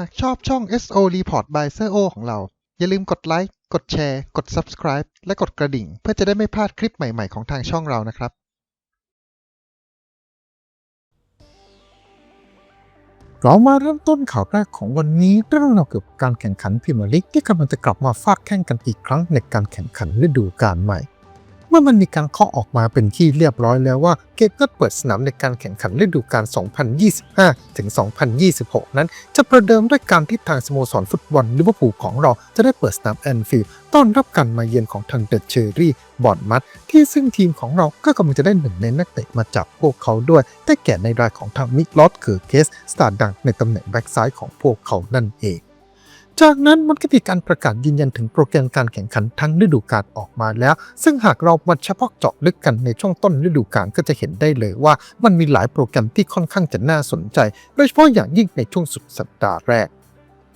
หากชอบช่อง SO Report by s โ o ของเรา อย่าลืมกดไลค์ กดแชร์ กด Subscribe และกดกระดิ่ง เพื่อจะได้ไม่พลาดคลิปใหม่ ๆ ของทางช่องเรานะครับ เรามาเริ่มต้นข่าวแรกของวันนี้เรื่องราวเกี่ยวกับการแข่งขันพรีเมียร์ลีกที่กำลังจะกลับมาฟาดแข่งกันอีกครั้งในการแข่งขันฤดูกาลใหม่ เมื่อมันมีการเคาะออกมาเป็นที่เรียบร้อยแล้วว่าเกมนัดเปิดสนามในการแข่งขันฤดูกาล 2025 ถึง 2026 นั้น จะประเดิมด้วยการที่ทางสโมสรฟุตบอลลิเวอร์พูลของเราจะได้เปิดสนามแอนฟิลด์ต้อนรับการมาเยือนของทางเดอะเชอรี่บอร์ดมัดที่ซึ่งทีมของเราก็กำลังจะได้หนึ่งในนักเตะมาจากพวกเขาด้วยได้แก่ในรายของทางมิกลอสเกอร์เคสสตาร์ดังในตำแหน่งแบ็กซ้ายของพวกเขานั่นเอง จากนั้นมันก็มีการประกาศยืนยันถึงโปรแกรมการแข่งขันทั้งฤดูกาลออกมาแล้ว ซึ่งหากเรามาเฉพาะเจาะลึกกันในช่วงต้นฤดูกาลก็จะเห็นได้เลยว่า มันมีหลายโปรแกรมที่ค่อนข้างจะน่าสนใจ โดยเฉพาะอย่างยิ่งในช่วงสุดสัปดาห์แรก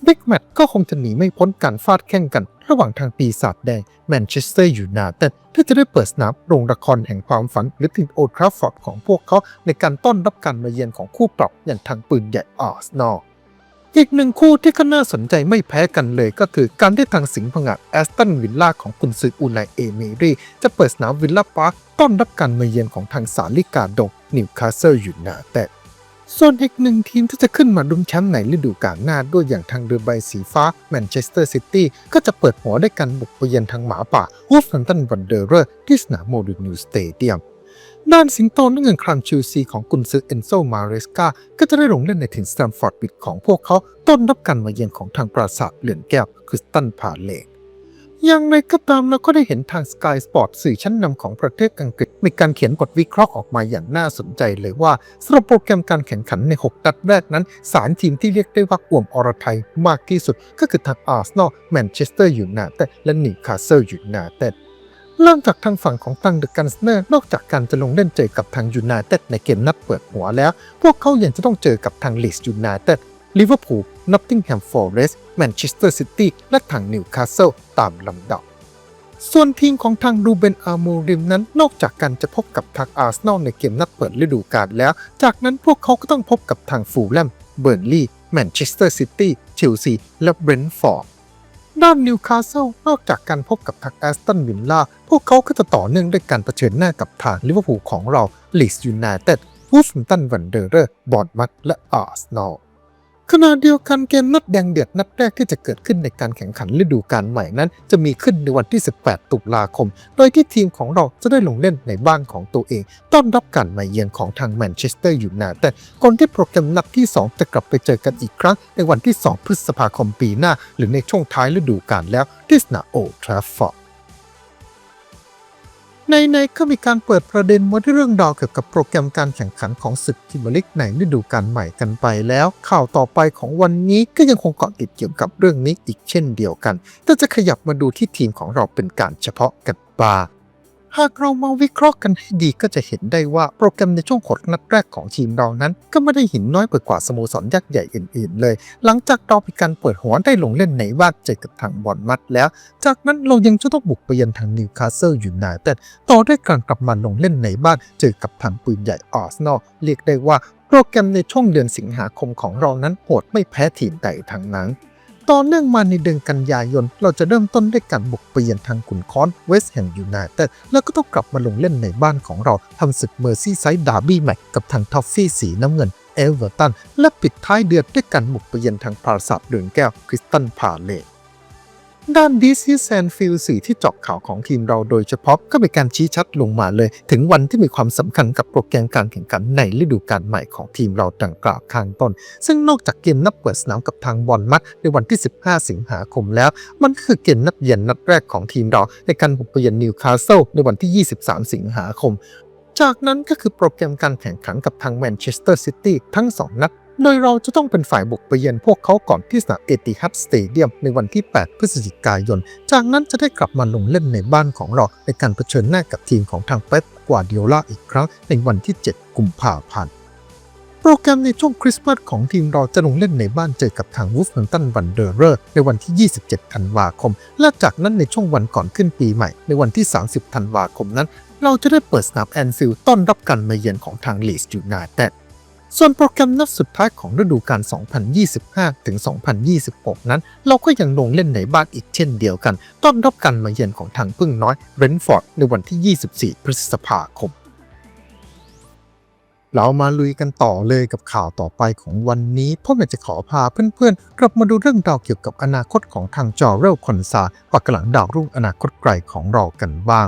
บิ๊กแมตช์ก็คงจะหนีไม่พ้นการฟาดแข่งกัน ระหว่างทางปีศาจแดงแมนเชสเตอร์ยูไนเต็ดที่จะได้เปิดสนามโรงละครแห่งความฝันหรือทีมโอทราฟอร์ดของพวกเขาในการต้อนรับการมาเยือนของคู่ปรับอย่างทางปืนใหญ่อาร์เซนอล อีกหนึ่งคู่ที่ก็น่าสนใจไม่แพ้กันเลยก็คือการที่ทางสิงห์ผงาดแอสตันวิลล่าของกุนซืออูไนเอเมรีจะเปิดสนามวิลล่าพาร์คต้อนรับการมาเยือนของทางสาลิกาดงนิวคาสเซิลยูไนเต็ดส่วนอีกหนึ่งทีมที่จะขึ้นมาลุ้นแชมป์ในฤดูกาลหน้าด้วยอย่างทางเรือใบสีฟ้าแมนเชสเตอร์ซิตี้ก็จะเปิดหัวด้วยการบุกไปเยือนทางหมาป่าวูฟแฮมตันวันเดอร์ที่สนามโมดูนิวสเตเดียม ด้านสิงโตนักเงินครันชิลซีของกุนซือเอนโซมาเรสกาก็จะได้ลงเล่นในถิ่นสแตมฟอร์ดบิดของพวกเขาต้อนรับการมาเยือนของทางปราสาทเหลือนแก้วคริสตันพาเลตอย่างไรก็ตามเราก็ได้เห็นทาง Sky Sport สื่อชั้นนำของประเทศอังกฤษ มีการเขียนบทวิเคราะห์ออกมาอย่างน่าสนใจเลยว่าสำหรับโปรแกรมการแข่งขันใน 6 นัดแรกนั้น สารทีมที่เรียกได้ว่าอ่วมอรไทยมากที่สุด ก็คือทางอาร์เซนอลแมนเชสเตอร์ยูไนเต็ดและนิวคาสเซิลยูไนเต็ด เริ่มจากทางฝั่งของทางเดอะกันสเนอร์นอกจากการจะลงเล่นเจอกับทางยูไนเต็ดในเกมนัดเปิดหัวแล้ว พวกเขายังจะต้องเจอกับทางลีสยูไนเต็ดลิเวอร์พูลนอตติงแฮมฟอร์เรสต์แมนเชสเตอร์ซิตี้และทางนิวคาสเซิลตามลำดับ ส่วนทีมของทางรูเบนอาร์มูริมนั้นนอกจากการจะพบกับทางอาร์เซนอลในเกมนัดเปิดฤดูกาลแล้ว จากนั้นพวกเขาก็ต้องพบกับทางฟูลแลมเบิร์นลีย์แมนเชสเตอร์ซิตี้เชลซีและเบรนท์ฟอร์ด ด้านนิวคาสเซิลนอกจากการพบกับทางแอสตันวิลล่าพวกเขาก็จะต่อเนื่องด้วยการเผชิญหน้ากับทางลิเวอร์พูลของเราลีสยูไนเต็ดวูฟตันวันเดอร์บอร์ดมัตและอาร์เซนอล ขณะเดียวกันเกมนัดแดงเดือดนัดแรกที่จะเกิดขึ้นในการแข่งขันฤดูกาลใหม่นั้น จะมีขึ้นในวันที่ 18 ตุลาคม โดยที่ทีมของเราจะได้ลงเล่นในบ้านของตัวเอง ต้อนรับการมาเยือนของทางแมนเชสเตอร์ยูไนเต็ดก่อนที่โปรแกรมนัดที่ 2 จะกลับไปเจอกันอีกครั้ง ในวันที่ 2 พฤษภาคมปีหน้า หรือในช่วงท้ายฤดูกาลแล้วที่สนามโอทราฟฟอร์ด ในในก็มีการเปิดประเด็นมาที่เรื่องดาวเกี่ยวกับโปรแกรมการแข่งขันของศึกพรีมียร์ลีกในฤดูกาลใหม่กันไปแล้ว ข่าวต่อไปของวันนี้ก็ยังคงเกาะติดเกี่ยวกับเรื่องนี้อีกเช่นเดียวกัน แต่จะขยับมาดูที่ทีมของเราเป็นการเฉพาะกันบ้าง หากเรามาวิเคราะห์กันให้ดีก็จะเห็นได้ว่าโปรแกรมในช่วงขดนัดแรกของทีมเรานั้น ก็ไม่ได้หินน้อยไปกว่าสโมสรยักษ์ใหญ่อื่นๆ เลย หลังจากเรามีการเปิดหัวได้ลงเล่นในบ้านเจอกับทางบอลมัดแล้ว จากนั้นเรายังจะต้องบุกไปยันทางนิวคาสเซิลยูไนเต็ดต่อด้วยการกลับมาลงเล่นในบ้านเจอกับทางปืนใหญ่อาร์เซนอลเรียกได้ว่าโปรแกรมในช่วงเดือนสิงหาคมของเรานั้นโหดไม่แพ้ทีมใดทั้งนั้น ต่อเนื่องมาในเดือนกันยายน เราจะเริ่มต้นด้วยการบุกไปเยือนทางขุนคอนเวสต์แฮมยูไนเต็ดแล้วก็ต้องกลับมาลงเล่นในบ้านของเราทำศึกเมอร์ซี่ไซด์ดาร์บี้แมตช์กับทางทอฟฟี่สีน้ำเงินเอเวอร์ตันและปิดท้ายเดือนด้วยการบุกไปเยือนทางปราสาทเดือนแก้วคริสตันพาเลต ด้านดีซีแซนฟิลสื่อที่เจาะข่าวของทีมเราโดยเฉพาะก็เป็นการชี้ชัดลงมาเลย ถึงวันที่มีความสำคัญกับโปรแกรมการแข่งขันในฤดูกาลใหม่ของทีมเราดังกล่าวข้างต้น ซึ่งนอกจากเกมนัดเปิดสนามกับทางบอลมัดในวันที่ 15 สิงหาคมแล้ว มันคือเกมนัดเย็นนัดแรกของทีมเราในการบุกไปเยือนนิวคาสเซิลในวันที่ 23 สิงหาคมจากนั้นก็คือโปรแกรมการแข่งขันกับทางแมนเชสเตอร์ซิตี้ทั้ง 2 นัด โดยเราจะต้องเป็นฝ่ายบุกไปเยือนพวกเขาก่อนที่สนามเอติฮัดสเตเดียมในวันที่ 8 พฤศจิกายน จากนั้นจะได้กลับมาลงเล่นในบ้านของเราในการเผชิญหน้ากับทีมของทางเป๊ปกวาร์ดิโอลาอีกครั้งในวันที่ 7 กุมภาพันธ์โปรแกรมในช่วงคริสต์มาสของทีมเราจะลงเล่นในบ้านเจอกับทางวูฟแฮมตันวันเดอร์เรอร์ในวันที่ 27 ธันวาคม และจากนั้นในช่วงวันก่อนขึ้นปีใหม่ ในวันที่ 30 ธันวาคมนั้น เราจะได้เปิดสนามแอนฟิลด์ต้อนรับการมาเยือนของทางลีสยูไนเต็ด ส่วนโปรแกรมนัดสุดท้ายของฤดูกาล 2025 ถึง 2026 นั้น เราก็ยังลงเล่นในบ้านอีกเช่นเดียวกัน ต้อนรับการมาเยือนของทางพึ่งน้อยเรนฟอร์ดในวันที่ 24 พฤษภาคม เรามาลุยกันต่อเลยกับข่าวต่อไปของวันนี้พราะอยากจะขอพาเพื่อนๆ กลับมาดูเรื่องราวเกี่ยวกับอนาคตของทางจอเรลคอนซาปักหลังดาวรุ่งอนาคตไกลของเรากันบ้าง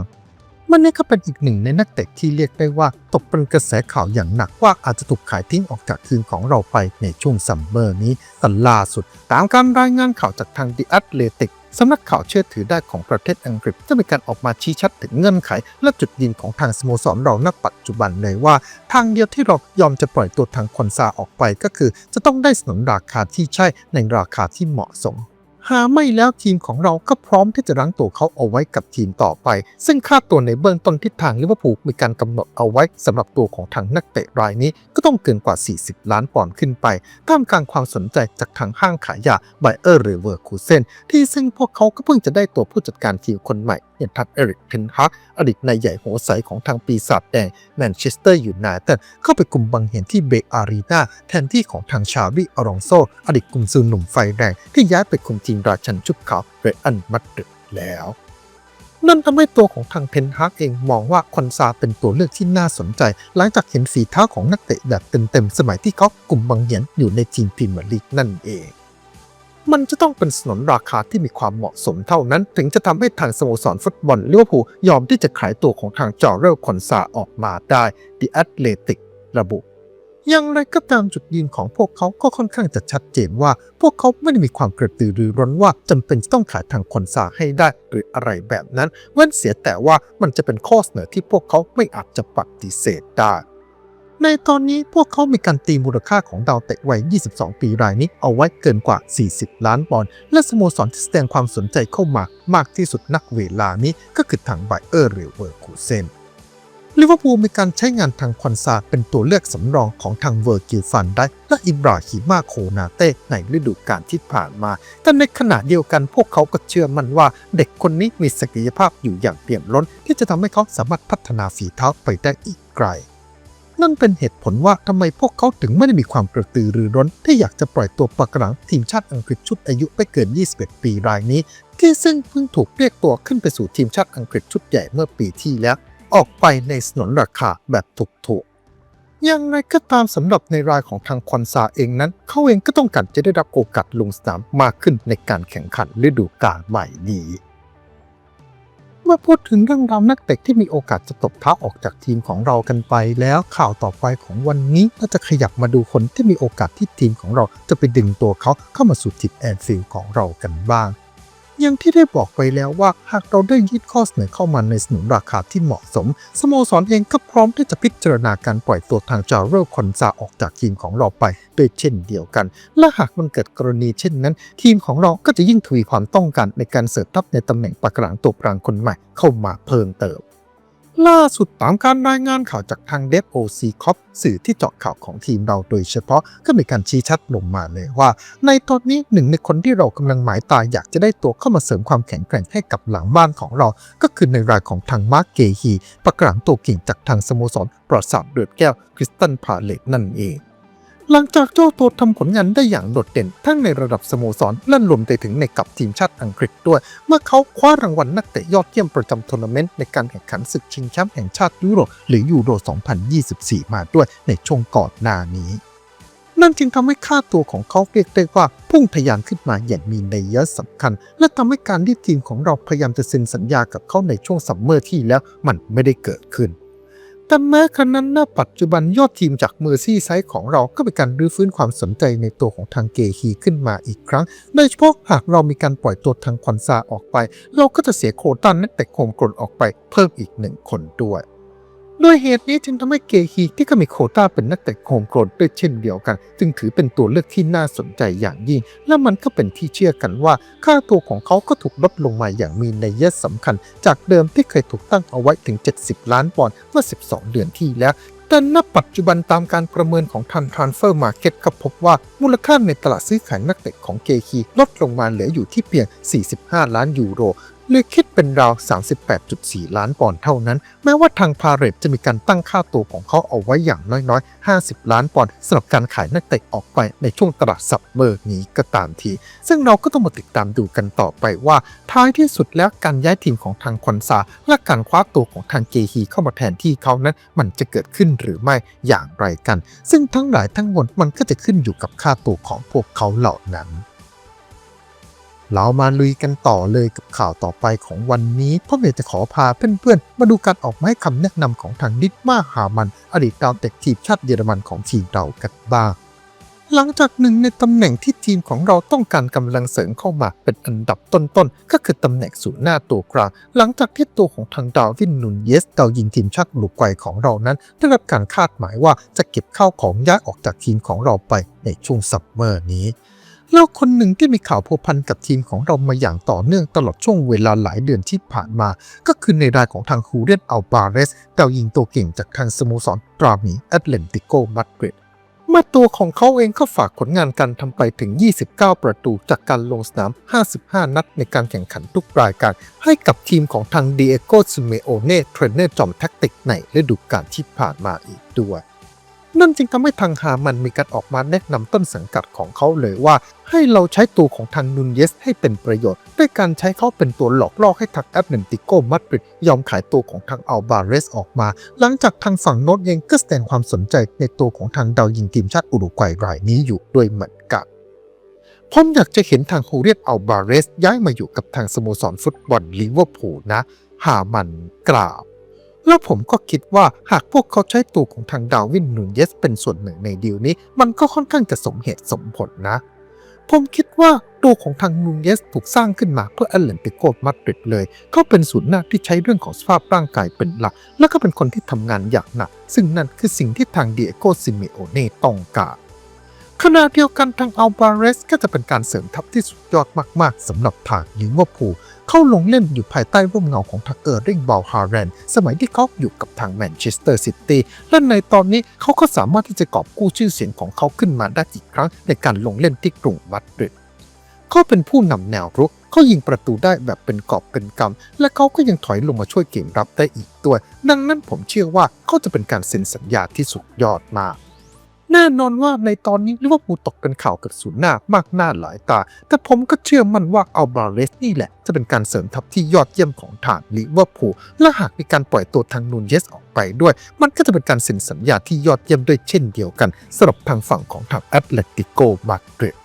มันนี่ก็เป็นอีกหนึ่งในนักเตะที่เรียกได้ว่า ตกเป็นกระแสข่าวอย่างหนักว่าอาจจะถูกขายทิ้งออกจากทีมของเราไปในช่วงซัมเมอร์นี้แต่ล่าสุด ตามการรายงานข่าวจากทาง The Athletic สำนักข่าวเชื่อถือได้ของประเทศอังกฤษจะมีการออกมาชี้ชัดถึงเงื่อนไข และจุดยืนของทางสโมสรเราณปัจจุบันเลยว่า ทางเดียวที่เรายอมจะปล่อยตัวทางคอนซาออกไปก็คือ จะต้องได้สนนราคาที่ใช่ในราคาที่เหมาะสม หาไม่แล้วทีมของเราก็พร้อมที่จะรั้งตัวเขาเอาไว้กับทีมต่อไป ซึ่งค่าตัวในเบื้องต้นทิศทางลิเวอร์พูลมีการกำหนดเอาไว้สำหรับตัวของทางนักเตะรายนี้ก็ต้องเกินกว่า 40 ล้านปอนด์ขึ้นไปท่ามกลางความสนใจจากทางห้างขายยาไบเออร์หรือเวอร์คูเซนที่ซึ่งพวกเขาก็เพิ่งจะได้ตัวผู้จัดการทีมคนใหม่ อย่างทัดเอริกเทนฮักอดีตนายใหญ่หัวใสของทางปีศาจแดงแมนเชสเตอร์ยูไนเต็ดเข้าไปกลุ่มบังเห็นที่เบอารีนาแทนที่ของทางชารีอารองโซ อดีตกุมซือหนุ่มไฟแรงที่ย้ายไปคุมทีมราชันชุดขาวเรอันมัดริดแล้วนั่นทำให้ตัวของทางเทนฮากเองมองว่าคอนซาเป็นตัวเลือกที่น่าสนใจ หลังจากเห็นฝีเท้าของนักเตะแบบเต็มๆสมัยที่เขากลุ่มบังเหียนอยู่ในทีมพรีเมียร์ลีกนั่นเอง มันจะต้องเป็นสนนราคาที่มีความเหมาะสมเท่านั้น ถึงจะทำให้ทางสโมสรฟุตบอลลิเวอร์พูลยอมที่จะขายตัวของทางจอร์เรลคอนซาออกมาได้ The Athletic ระบุอย่างไรก็ตามจุดยืนของพวกเขาก็ค่อนข้างจะชัดเจนว่า พวกเขาไม่ได้มีความกระตือรือร้นว่าจำเป็นจะต้องขายทางคอนซาให้ได้หรืออะไรแบบนั้น เว้นเสียแต่ว่ามันจะเป็นข้อเสนอที่พวกเขาไม่อาจจะปฏิเสธได้ ในตอนนี้พวกเขามีการตีมูลค่าของดาวเตะวัย 22 ปีรายนี้เอาไว้เกินกว่า 40 ล้านปอนด์ และสโมสรที่แสดงความสนใจเข้ามามากที่สุดนักเวลานี้ก็คือทางไบเออร์เรเวอร์คูเซนลิเวอร์พูลมีการใช้งานทางคอนซาเป็นตัวเลือกสำรองของทางเวอร์กิลฟันได้และอิบราฮิมาโคนาเต้ในฤดูกาลที่ผ่านมา แต่ในขณะเดียวกันพวกเขาก็เชื่อมั่นว่าเด็กคนนี้มีศักยภาพอยู่อย่างเปี่ยมล้น ที่จะทำให้เขาสามารถพัฒนาฝีเท้าไปได้อีกไกล นั่นเป็นเหตุผลว่าทำไมพวกเขาถึงไม่ได้มีความกระตือรือร้น ที่อยากจะปล่อยตัวปากกรังทีมชาติอังกฤษชุดอายุไม่เกิน 21 ปีรายนี้ ที่ซึ่งเพิ่งถูกเรียกตัวขึ้นไปสู่ทีมชาติอังกฤษชุดใหญ่เมื่อปีที่แล้ว ออกไปในสนนราคาแบบถูกๆอย่างไรก็ตามสำหรับในรายของทางคอนซาเองนั้น เขาเองก็ต้องการจะได้รับโอกาสลงสนามมากขึ้นในการแข่งขันฤดูกาลใหม่นี้ เมื่อพูดถึงเรื่องราวนักเตะที่มีโอกาสจะตบเท้าออกจากทีมของเรากันไปแล้วข่าวต่อไปของวันนี้เราจะขยับมาดูคนที่มีโอกาสที่ทีมของเราจะไปดึงตัวเขาเข้ามาสู่ทีมแอนฟิลด์ของเรากันบ้าง อย่างที่ได้บอกไปแล้วว่าหากเราได้ยืดข้อเสนอเข้ามาในสนุนราคาที่เหมาะสม สโมสรเองก็พร้อมที่จะพิจารณาการปล่อยตัวทางจาร์เรลคอนซาออกจากทีมของเราไปด้วยเช่นเดียวกัน และหากมันเกิดกรณีเช่นนั้น ทีมของเราก็จะยิ่งทวีความต้องการในการเสริมทัพในตำแหน่งปากกลางตัวกลางคนใหม่เข้ามาเพิ่มเติม ล่าสุดตามการรายงานข่าวจากทางเดฟโอซีคอปสื่อที่เจาะข่าวของทีมเราโดยเฉพาะก็มีการชี้ชัดลงมาเลยว่า ในตอนนี้หนึ่งในคนที่เรากำลังหมายตาอยากจะได้ตัวเข้ามาเสริมความแข็งแกร่งให้กับหลังบ้านของเรา ก็คือในรายของทางมาร์กเกฮีปากกลางตัวเก่งจากทางสโมสรปราสาทเดือดแก้วคริสตันพาเลตนั่นเอง หลังจากเจ้าตัวทำผลงานได้อย่างโดดเด่น ทั้งในระดับสโมสรและรวมไปถึงในกับทีมชาติอังกฤษด้วย เมื่อเขาคว้ารางวัลนักเตะยอดเยี่ยมประจำทัวร์นาเมนต์ในการแข่งขันศึกชิงแชมป์แห่งชาติยุโรปหรือยูโร 2024 มาด้วยในช่วงก่อนหน้านี้นั่นจึงทำให้ค่าตัวของเขาเรียกได้ว่า พุ่งทะยานขึ้นมาอย่างมีนัยยะสำคัญ และทำให้การที่ทีมของเราพยายามจะเซ็นสัญญากับเขาในช่วงซัมเมอร์ที่แล้วมันไม่ได้เกิดขึ้น แต่แม้ครั้นั้นปัจจุบันยอดทีมจากเมอร์ซี่ไซด์ของเราก็เป็นการรื้อฟื้นความสนใจในตัวของทางเกฮีขึ้นมาอีกครั้ง โดยเฉพาะหากเรามีการปล่อยตัวทางควันซาออกไป เราก็จะเสียโคตันนักเตะโคมกรนออกไปเพิ่มอีกหนึ่งคนด้วย ด้วยเหตุนี้จึงทำให้เกฮีที่ก็มีโควต้าเป็นนักเตะโคมกรนด้วยเช่นเดียวกัน จึงถือเป็นตัวเลือกที่น่าสนใจอย่างยิ่ง และมันก็เป็นที่เชื่อกันว่า ค่าตัวของเขาก็ถูกลดลงมาอย่างมีนัยยะสำคัญ จากเดิมที่เคยถูกตั้งเอาไว้ถึง 70 ล้านปอนด์เมื่อ 12 เดือนที่แล้วแต่ณปัจจุบันตามการประเมินของทาง Transfer Market ก็พบว่ามูลค่าในตลาดซื้อขายนักเตะของเกคีลดลงมาเหลืออยู่ที่เพียง 45 ล้านยูโร หรือคิดเป็นราว 38.4 ล้านปอนด์เท่านั้น แม้ว่าทางพาเรตจะมีการตั้งค่าตัวของเขาเอาไว้อย่างน้อยๆ 50 ล้านปอนด์สำหรับการขายนักเตะออกไปในช่วงตลาดซัมเมอร์นี้ก็ตามที ซึ่งเราก็ต้องมาติดตามดูกันต่อไปว่า ท้ายที่สุดแล้วการย้ายทีมของทางคอนซา และการคว้าตัวของทางเกฮีเข้ามาแทนที่เขานั้นมันจะเกิดขึ้นหรือไม่อย่างไรกัน ซึ่งทั้งหลายทั้งมวลมันก็จะขึ้นอยู่กับค่าตัวของพวกเขาเหล่านั้น เรามาลุยกันต่อเลยกับข่าวต่อไปของวันนี้เพราะอยากจะขอพาเพื่อนๆ มาดูการออกมาให้คำแนะนำของทางนิดมาฮามัน อดีตดาวเตะทีมชาติเยอรมันของทีมเรากันบ้าง หลังจากหนึ่งในตำแหน่งที่ทีมของเราต้องการกำลังเสริมเข้ามาเป็นอันดับต้นๆ ก็คือตำแหน่งศูนหน้าตัวกลาง หลังจากที่ตัวของทางดาวินนุนเยสดาวยิงทีมชาติอุรุกวของเรานั้น ได้รับการคาดหมายว่าจะเก็บข้าวของย้ายออกจากทีมของเราไปในช่วงซัมเมอร์นี้ แล้วคนหนึ่งที่มีข่าวพัวพันกับทีมของเรามาอย่างต่อเนื่องตลอดช่วงเวลาหลายเดือนที่ผ่านมา ก็คือในรายของทางคูเรนอัลบาเรสดาวยิงตัวเก่งจากทางสโมสรตราหมีแอตเลนติโกมาดริดเมื่อตัวของเขาเองก็ฝากผลงานการทำไปถึง 29 ประตูจากการลงสนาม 55 นัดในการแข่งขันทุกรายการ ให้กับทีมของทางเดียโกซูเมโอเน่เทรนเนอร์จอมแท็กติกในฤดูกาลที่ผ่านมาอีกด้วย นั่นจึงทำให้ทางฮามันมีการออกมาแนะนำต้นสังกัดของเขาเลยว่า ให้เราใช้ตัวของทางนูนเยสให้เป็นประโยชน์ ด้วยการใช้เขาเป็นตัวหลอกล่อให้ทางแอตเลนติโกมาดริดยอมขายตัวของทางอัลบาเรสออกมา หลังจากทางฝั่งโน้ตเองก็แสดงความสนใจในตัวของทางดาวยิงทีมชาติอุรุกวัยรายนี้อยู่ด้วยเหมือนกันผมอยากจะเห็นทางฮูเรียตอัลบาเรสย้ายมาอยู่กับทางสโมสรฟุตบอลลิเวอร์พูลนะ หามันกล่าว แล้วผมก็คิดว่าหากพวกเขาใช้ตัวของทางดาวินนูนเยสเป็นส่วนหนึ่งในดีลนี้ มันก็ค่อนข้างจะสมเหตุสมผลนะ ผมคิดว่าตัวของทางนูนเยสถูกสร้างขึ้นมาเพื่อแอตเลนติโกมาดริดเลย เขาเป็นศูนย์หน้าที่ใช้เรื่องของสภาพร่างกายเป็นหลัก และก็เป็นคนที่ทำงานอย่างหนัก ซึ่งนั่นคือสิ่งที่ทางเดียโกซิเมโอเน่ต้องการขณะเดียวกันทางอัลบาเรสก็จะเป็นการเสริมทัพที่สุดยอดมาก ๆสำหรับทางลิเวอร์พูล เข้าลงเล่นอยู่ภายใต้ร่มเงาของทางเออร์ริงบาลฮาร์แรนสมัยที่เขาอยู่กับทางแมนเชสเตอร์ซิตี้และในตอนนี้เขาก็สามารถที่จะกอบกู้ชื่อเสียงของเขาขึ้นมาได้อีกครั้ง ในการลงเล่นที่กรุงมาดริดเขาเป็นผู้นำแนวรุกเขายิงประตูได้แบบเป็นกอบเป็นกำ และเขาก็ยังถอยลงมาช่วยเกมรับได้อีกด้วย ดังนั้นผมเชื่อว่าเขาจะเป็นการเซ็นสัญญาที่สุดยอดมาก แน่นอนว่าในตอนนี้ลิเวอร์พูลตกเป็นข่าวกับศูนย์หน้ามากหน้าหลายตา แต่ผมก็เชื่อมั่นว่าอัลบาเรสนี่แหละ จะเป็นการเสริมทัพที่ยอดเยี่ยมของทางลิเวอร์พูลและหากมีการปล่อยตัวทางนูนเยสออกไปด้วย มันก็จะเป็นการเซ็นสัญญาที่ยอดเยี่ยมด้วยเช่นเดียวกันสำหรับทางฝั่งของทางแอตเลติโกมาดริด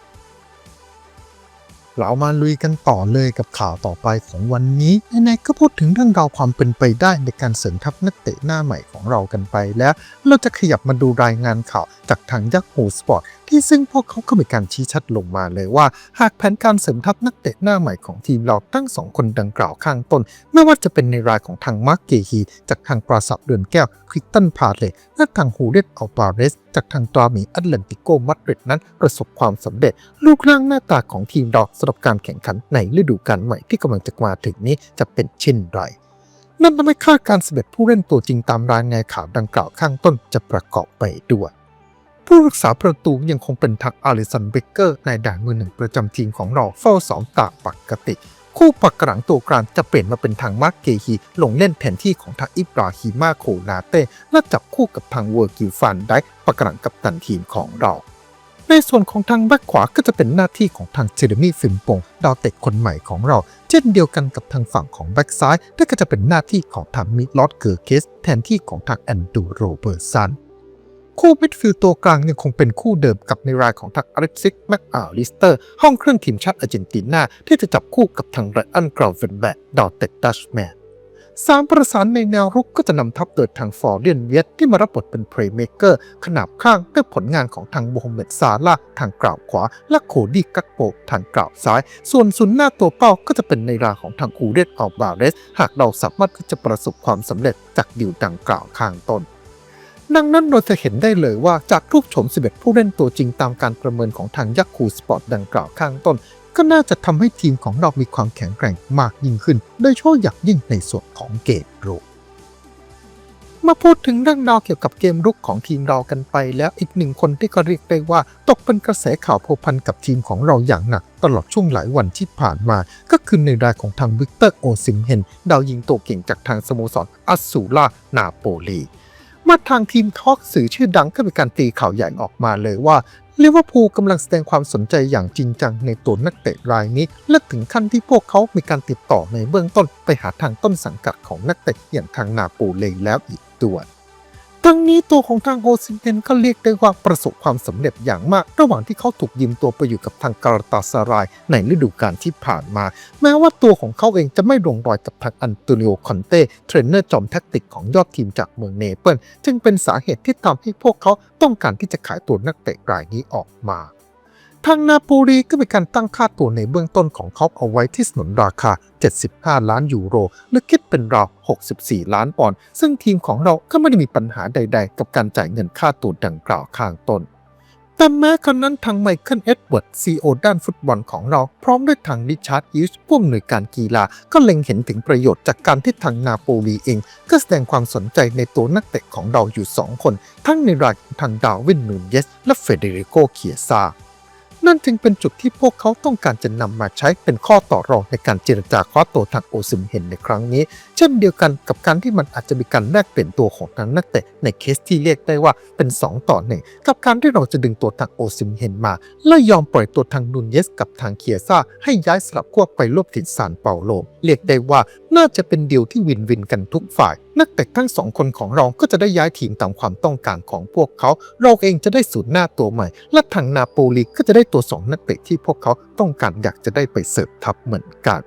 เรามาลุยกันต่อเลยกับข่าวต่อไปของวันนี้ไหนๆก็พูดถึงเรื่องราวความเป็นไปได้ในการเสริมทัพนักเตะหน้าใหม่ของเรากันไปแล้ว เราจะขยับมาดูรายงานข่าวจากทางยักษ์โฮสปอร์ต ที่ซึ่งพวกเขาก็มีการชี้ชัดลงมาเลยว่า หากแผนการเสริมทัพนักเตะหน้าใหม่ของทีมเราทั้งสองคนดังกล่าวข้างต้น ไม่ว่าจะเป็นในรายของทางมาร์กเกฮีจากทางปราสาทเดือนแก้วคริสตันพาเลและทางฮูเรตอัลบาเรสจากทางตราหมีแอตแลนติโกมาดริดนั้นประสบความสำเร็จรูปร่างหน้าตาของทีมเราสำหรับการแข่งขันในฤดูกาลใหม่ที่กำลังจะมาถึงนี้จะเป็นเช่นไรนั่นทำให้คาดการณ์สำเร็จผู้เล่นตัวจริงตามรายงานข่าวดังกล่าวข้างต้นจะประกอบไปด้วย ผู้รักษาประตูยังคงเป็นทักอาริสันเบเกอร์ในด่านมือหนึ่งประจำทีมของเราเฝ้าสองตาปกติ คู่ปักกลางตัวกลางจะเปลี่ยนมาเป็นทางมาร์กเกฮีลงเล่นแทนที่ของทางอิบราฮิมาโคนาเต้และจับคู่กับทางเวอร์กิฟันได้ปักกลางกับตันทีมของเราในส่วนของทางแบ็คขวาก็จะเป็นหน้าที่ของทางเจเรมี่ฟิมปงดาวเตะคนใหม่ของเรา เช่นเดียวกันกับทางฝั่งของแบ็คซ้ายที่ก็จะเป็นหน้าที่ของทางมิดลอดเกอร์เคสแทนที่ของทางแอนดูโรเบอร์สัน คู่มิดฟิลด์ตัวกลางยังคงเป็นคู่เดิมกับในรายของทางอเล็กซิกแม็กอาลิสเตอร์ ห้องเครื่องทีมชาติอาร์เจนตินาที่จะจับคู่กับทางไรอันกราวเฟนแบกดาวเตดดัชแมนสามประสานในแนวรุกก็จะนำทัพโดยทางฟอร์เรียนเวียตที่มารับบทเป็นเพลย์เมเกอร์ขนาบข้างด้วยผลงานของทางโมฮัมเหม็ดซาลาทางกล่าวขวา และโคดี้กักโปทางกล่าวซ้าย ส่วนศูนย์หน้าตัวเป้าก็จะเป็นในรายของทางอูเรตอัลบาเรส หากเราสามารถที่จะประสบความสำเร็จจากดิวดังกล่าวข้างต้น ดังนั้นเราจะเห็นได้เลยว่าจากรูปโฉม 11 ผู้เล่นตัวจริงตามการประเมินของทางยักษ์คูสปอร์ตดังกล่าวข้างต้น ก็น่าจะทำให้ทีมของเรามีความแข็งแกร่งมากยิ่งขึ้น โดยเฉพาะอย่างยิ่งในส่วนของเกมรุกมาพูดถึงเรื่องราวเกี่ยวกับเกมรุกของทีมเรากันไป แล้วอีกหนึ่งคนที่ก็เรียกได้ว่า ตกเป็นกระแสข่าวโพพันกับทีมของเราอย่างหนัก ตลอดช่วงหลายวันที่ผ่านมา ก็คือในรายของทางวิกเตอร์โอซิมเฮนดาวยิงตัวเก่งจากทางสโมสรอัสซูล่านาโปลี มาทางทีมทอกสื่อชื่อดังก็มีการตีข่าวใหญ่ออกมาเลยว่าลิเวอร์พูลกำลังแสดงความสนใจอย่างจริงจังในตัวนักเตะรายนี้ และถึงขั้นที่พวกเขามีการติดต่อในเบื้องต้นไปหาทางต้นสังกัดของนักเตะอย่างทางนาโปลีแล้วอีกด้วย ทั้งนี้ตัวของทางโอซิเทนก็เรียกได้ว่าประสบความสำเร็จอย่างมาก ระหว่างที่เขาถูกยืมตัวไปอยู่กับทางการตาสรายในฤดูกาลที่ผ่านมา แม้ว่าตัวของเขาเองจะไม่ลงรอยกับทางอันโตนิโอคอนเต้เทรนเนอร์จอมแท็กติกของยอดทีมจากเมืองเนเปิลจึงเป็นสาเหตุที่ทำให้พวกเขาต้องการที่จะขายตัวนักเตะรายนี้ออกมา ทางนาโปลีก็มีการตั้งค่าตัวในเบื้องต้นของเขาเอาไว้ที่สนนราคา 75 ล้านยูโรหรือคิดเป็นราว 64 ล้านปอนด์ซึ่งทีมของเราก็ไม่ได้มีปัญหาใด ๆ กับการจ่ายเงินค่าตัวดังกล่าวข้างต้นแต่แม้ครั้นั้นทางไมเคิลเอ็ดเวิร์ดซีโอด้านฟุตบอลของเราพร้อมด้วยทางริชาร์ดฮิวส์ผู้อำนวยการกีฬาก็เล็งเห็นถึงประโยชน์จากการที่ทางนาโปลีเอง ก็แสดงความสนใจในตัวนักเตะของเราอยู่ 2 คน ทั้งในรายทางดาวินนูนเยส และเฟเดริโกเคียซา นั่นจึงเป็นจุดที่พวกเขาต้องการจะนำมาใช้เป็นข้อต่อรองในการเจรจาคว้าตัวทางโอซิมเฮนในครั้งนี้ เช่นเดียวกันกับการที่มันอาจจะมีการแลกเปลี่ยนตัวของทางนักเตะในเคสที่เรียกได้ว่าเป็น 2 ต่อหนึ่งกับการที่เราจะดึงตัวทางโอซิมเฮนมา และยอมปล่อยตัวทางนูนเยสกับทางเคียซ่าให้ย้ายสลับขั้วไปร่วมทีมซานเปาโลเรียกได้ว่าน่าจะเป็นเดีลที่วินวินกันทุกฝ่าย นักเตะทั้งสองคนของเราก็จะได้ย้ายทีมตามความต้องการของพวกเขา เราเองจะได้สูตรหน้าตัวใหม่ และทางนาโปลีก็จะได้ตัวสองนักเตะที่พวกเขาต้องการอยากจะได้ไปเสิร์ฟทับเหมือนกัน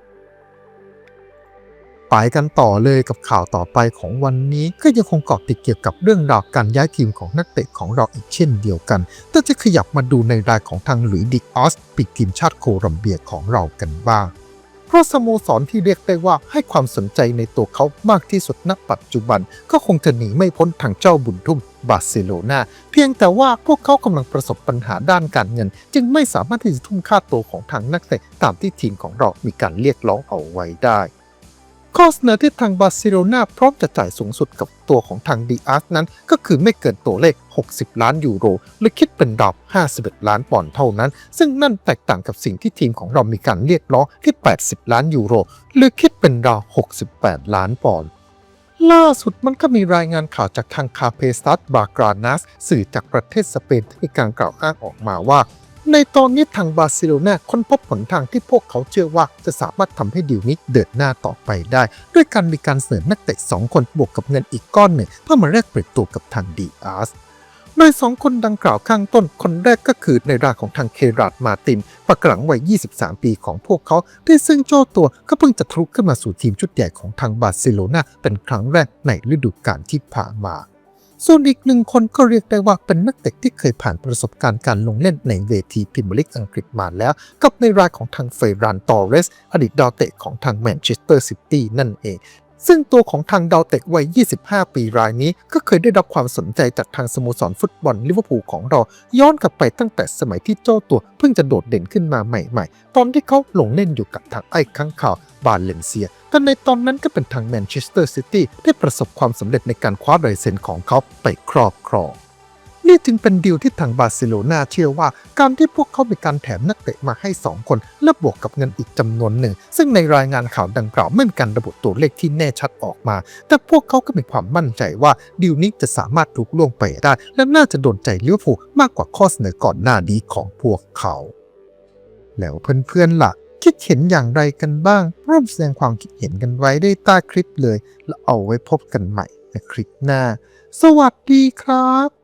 ไปกันต่อเลยกับข่าวต่อไปของวันนี้ก็ยังคงเกาะติดเกี่ยวกับเรื่องราวการย้ายทีมของนักเตะของเราอีกเช่นเดียวกัน แต่จะขยับมาดูในรายของทางหลุยดิกออสปีกทีมชาติโคลัมเบียของเรากันบ้าง เพราะสโมสรที่เรียกได้ว่าให้ความสนใจในตัวเขามากที่สุดณปัจจุบัน ก็คงจะหนีไม่พ้นทางเจ้าบุญทุ่มบาร์เซโลนาเพียงแต่ว่าพวกเขากำลังประสบปัญหาด้านการเงิน จึงไม่สามารถที่จะทุ่มค่าตัวของทางนักเตะตามที่ทีมของเรามีการเรียกร้องเอาไว้ได้ ข้อเสนอที่ทางบาร์เซโลนาพร้อมจะจ่ายสูงสุดกับตัวของทางดีอาร์นั้น ก็คือไม่เกินตัวเลข 60 ล้านยูโร หรือคิดเป็นดาว51 ล้านปอนด์เท่านั้น ซึ่งนั่นแตกต่างกับสิ่งที่ทีมของเรามีการเรียกร้องที่ 80 ล้านยูโร หรือคิดเป็นดาว68 ล้านปอนด์ล่าสุดมันก็มีรายงานข่าวจากทางคาเพซัสบากรานัสสื่อจากประเทศสเปนที่มีการกล่าวอ้างออกมาว่า ในตอนนี้ทางบาร์เซโลนาค้นพบหนทางที่พวกเขาเชื่อว่าจะสามารถทำให้ดิวนี้เดินหน้าต่อไปได้ ด้วยการมีการเสนอนักเตะ 2 คนบวกกับเงินอีกก้อนหนึ่ง เพื่อมาแลกเปลี่ยนตัวกับทางดีอาร์สโดยสองคนดังกล่าวข้างต้น คนแรกก็คือในราของทางเคราดมาตินปากหลังวัย 23 ปีของพวกเขา ที่ซึ่งโจ้ตัวก็เพิ่งจะทะลุขึ้นมาสู่ทีมชุดใหญ่ของทางบาร์เซโลนาเป็นครั้งแรกในฤดูกาลที่ผ่านมา ส่วนอีกหนึ่งคนก็เรียกได้ว่าเป็นนักเตะที่เคยผ่านประสบการณ์การลงเล่นในเวทีพรีเมียร์ลีกอังกฤษมาแล้ว กับในรายของทางเฟรันตอเรส อดีตดาวเตะของทางแมนเชสเตอร์ซิตี้นั่นเอง ซึ่งตัวของทางดาวเตะวัย 25 ปีรายนี้ ก็เคยได้รับความสนใจจากทางสโมสรฟุตบอลลิเวอร์พูลของเรา ย้อนกลับไปตั้งแต่สมัยที่เจ้าตัวเพิ่งจะโดดเด่นขึ้นมาใหม่ๆ ตอนที่เขาลงเล่นอยู่กับทางไอ้ข้างข่าวบาเลนเซีย แต่ในตอนนั้นก็เป็นทางแมนเชสเตอร์ซิตี้ได้ประสบความสำเร็จในการคว้าลายเซ็นของเขาไปครอบครอง นี่จึงเป็นดีลที่ทางบาร์เซโลนาเชื่อว่า การที่พวกเขามีการแถมนักเตะมาให้ 2 คน และบวกกับเงินอีกจำนวนหนึ่ง ซึ่งในรายงานข่าวดังกล่าวไม่มีการระบุตัวเลขที่แน่ชัดออกมา แต่พวกเขาก็มีความมั่นใจว่าดีลนี้จะสามารถลุกล่วงไปได้ และน่าจะโดนใจลิเวอร์พูลมากกว่าข้อเสนอก่อนหน้านี้ของพวกเขา แล้วเพื่อนๆล่ะ คิดเห็นอย่างไรกันบ้างร่วมแสดงความคิดเห็นกันไว้ได้ใต้คลิปเลย แล้วเอาไว้พบกันใหม่ในคลิปหน้า สวัสดีครับ